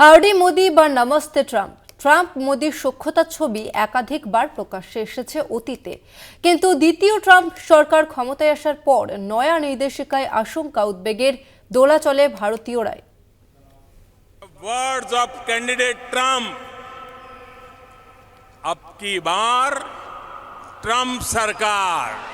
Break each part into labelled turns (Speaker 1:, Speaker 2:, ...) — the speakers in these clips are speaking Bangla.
Speaker 1: হাউডি মোদি বা নমস্তে ট্রাম্প ট্রাম্প মোদির সখ্যতার ছবি একাধিকবার প্রকাশ্যে এসেছে অতীতে কিন্তু দ্বিতীয় ট্রাম্প সরকার ক্ষমতায় আসার পর নয়া নির্দেশিকায় আশঙ্কা উদ্বেগের দোলাচলে ভারতীয়রাই
Speaker 2: वर्ड्स ऑफ कैंडिडेट ट्रम्प अब की बार ट्रम्प सरकार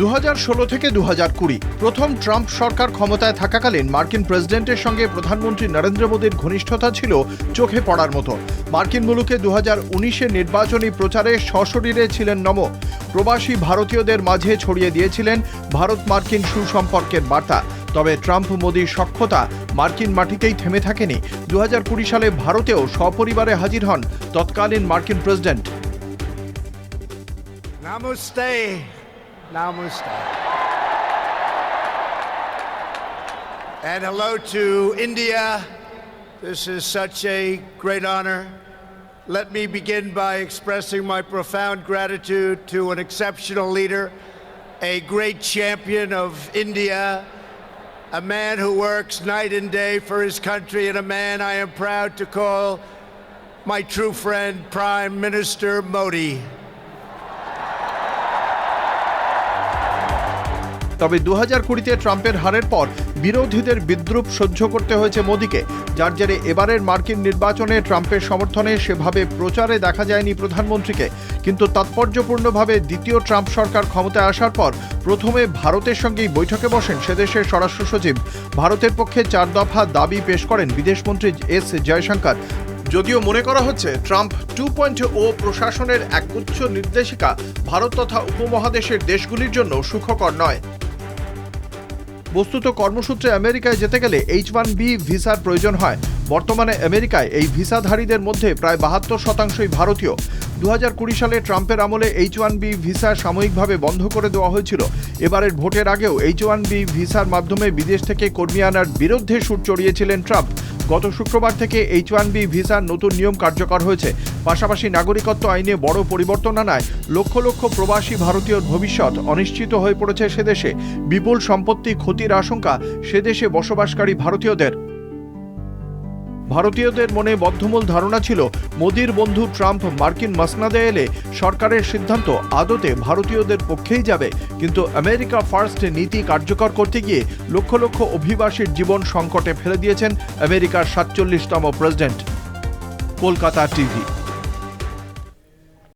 Speaker 3: দু হাজার ষোলো থেকে দু হাজার কুড়ি প্রথম ট্রাম্প সরকার ক্ষমতায় থাকাকালীন মার্কিন প্রেসিডেন্টের সঙ্গে প্রধানমন্ত্রী নরেন্দ্র মোদীর ঘনিষ্ঠতা ছিল চোখে পড়ার মতো। মার্কিন মুলুকে দু হাজার নির্বাচনী প্রচারে সশরীরে ছিলেন নম। প্রবাসী ভারতীয়দের মাঝে ছড়িয়ে দিয়েছিলেন ভারত মার্কিন সুসম্পর্কের বার্তা। তবে ট্রাম্প মোদীর সক্ষতা মার্কিন মাটিতেই থেমে থাকেনি। দু হাজার কুড়ি সালে ভারতেও সপরিবারে হাজির হন তৎকালীন মার্কিন president.
Speaker 4: Namaste. And hello to India. This is such a great honor. Let me begin by expressing my profound gratitude to an exceptional leader, a great champion of India, a man who works night and day for his country, and a man I am proud to call my true friend, Prime Minister Modi.
Speaker 3: তবে দু হাজার কুড়িতে ট্রাম্পের হারের পর বিরোধীদের বিদ্রুপ সহ্য করতে হয়েছে মোদীকে, যার জেরে এবারের মার্কিন নির্বাচনে ট্রাম্পের সমর্থনে সেভাবে প্রচারে দেখা যায়নি প্রধানমন্ত্রীকে। কিন্তু তাৎপর্যপূর্ণভাবে দ্বিতীয় ট্রাম্প সরকার ক্ষমতায় আসার পর প্রথমে ভারতের সঙ্গেই বৈঠকে বসেন সেদেশের স্বরাষ্ট্র সচিব। ভারতের পক্ষে চার দফা দাবি পেশ করেন বিদেশমন্ত্রী এস জয়শঙ্কর। যদিও মনে করা হচ্ছে, ট্রাম্প টু পয়েন্ট ও প্রশাসনের একগুচ্ছ নির্দেশিকা ভারত তথা উপমহাদেশের দেশগুলির জন্য সুখকর নয়। বস্তুত কর্মসূত্রে আমেরিকায় যেতে গেলে এইচ ওয়ান বি ভিসার প্রয়োজন হয়। বর্তমানে আমেরিকায় এই ভিসাধারীদের মধ্যে প্রায় বাহাত্তর শতাংশই ভারতীয়। দু সালে ট্রাম্পের আমলে এইচ ওয়ান বি ভিসা সাময়িকভাবে বন্ধ করে দেওয়া হয়েছিল। এবারের ভোটের আগেও এইচ ওয়ান বি ভিসার মাধ্যমে বিদেশ থেকে কর্মী আনার বিরুদ্ধে সুর চড়িয়েছিলেন ট্রাম্প। গত শুক্রবার থেকে এইচ ওয়ান বি ভিসার নতুন নিয়ম কার্যকর হয়েছে। পাশাপাশি নাগরিকত্ব আইনে বড় পরিবর্তন আনায় লক্ষ লক্ষ প্রবাসী ভারতীয়র ভবিষ্যৎ অনিশ্চিত হয়ে পড়েছে সেদেশে বিপুল সম্পত্তি ক্ষতির আশঙ্কা সেদেশে বসবাসকারী ভারতীয়দের। ভারতীয়দের মনে বদ্ধমূল ধারণা ছিল, মোদির বন্ধু ট্রাম্প মার্কিন মাসনাদে এলে সরকারের সিদ্ধান্ত আদতে ভারতীয়দের পক্ষেই যাবে, কিন্তু আমেরিকা ফার্স্ট নীতি কার্যকর করতে গিয়ে লক্ষ লক্ষ অভিবাসীর জীবন সংকটে ফেলে দিয়েছেন আমেরিকার সাতচল্লিশতম প্রেসিডেন্ট। কলকাতা টিভি।